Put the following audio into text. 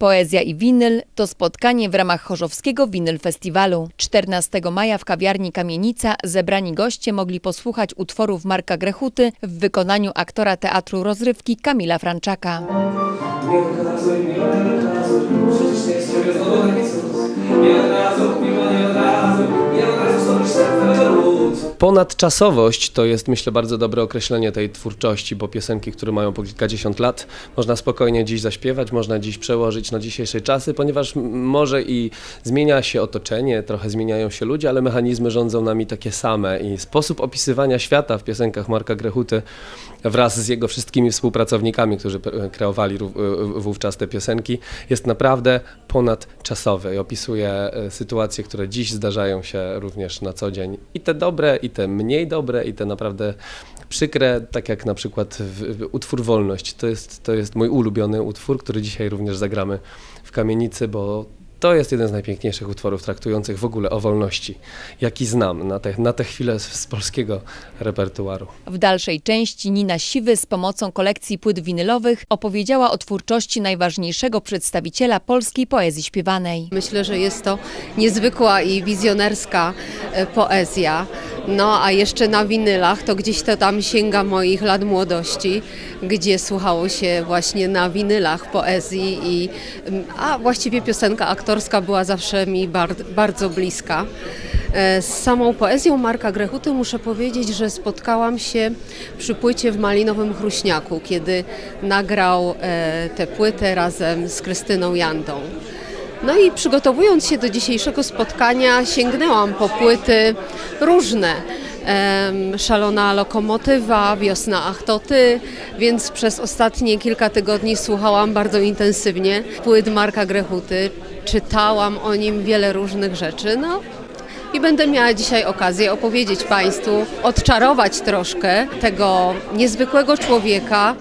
Poezja i winyl to spotkanie w ramach Chorzowskiego Winyl Festiwalu. 14 maja w kawiarni Kamienica zebrani goście mogli posłuchać utworów Marka Grechuty w wykonaniu aktora teatru rozrywki Kamila Franczaka. Ponadczasowość to jest, myślę, bardzo dobre określenie tej twórczości, bo piosenki, które mają po kilkadziesiąt lat, można spokojnie dziś zaśpiewać, można dziś przełożyć na dzisiejsze czasy, ponieważ może i zmienia się otoczenie, trochę zmieniają się ludzie, ale mechanizmy rządzą nami takie same i sposób opisywania świata w piosenkach Marka Grechuty wraz z jego wszystkimi współpracownikami, którzy kreowali y, wówczas te piosenki, jest naprawdę ponadczasowy i opisuje e, sytuacje, które dziś zdarzają się również na co dzień. I te dobre, i te mniej dobre, i te naprawdę przykre, tak jak na przykład w, w, utwór Wolność. To jest, to jest mój ulubiony utwór, który dzisiaj również zagramy w kamienicy, bo to jest jeden z najpiękniejszych utworów traktujących w ogóle o wolności, jaki znam na tę na chwilę z, z polskiego repertuaru. W dalszej części Nina Siwy z pomocą kolekcji płyt winylowych opowiedziała o twórczości najważniejszego przedstawiciela polskiej poezji śpiewanej. Myślę, że jest to niezwykła i wizjonerska e, poezja. No a jeszcze na winylach to gdzieś to tam sięga moich lat młodości, gdzie słuchało się właśnie na winylach poezji i mm, a właściwie piosenka aktorska była zawsze mi bar- bardzo bliska. E, Z samą poezją Marka Grechuty muszę powiedzieć, że spotkałam się przy płycie w Malinowym Chruśniaku, kiedy nagrał e, tę płytę razem z Krystyną Jandą. No i przygotowując się do dzisiejszego spotkania, sięgnęłam po płyty różne. Szalona lokomotywa, Wiosna Ach to ty, więc przez ostatnie kilka tygodni słuchałam bardzo intensywnie płyt Marka Grechuty. Czytałam o nim wiele różnych rzeczy. No, i będę miała dzisiaj okazję opowiedzieć Państwu, odczarować troszkę tego niezwykłego człowieka,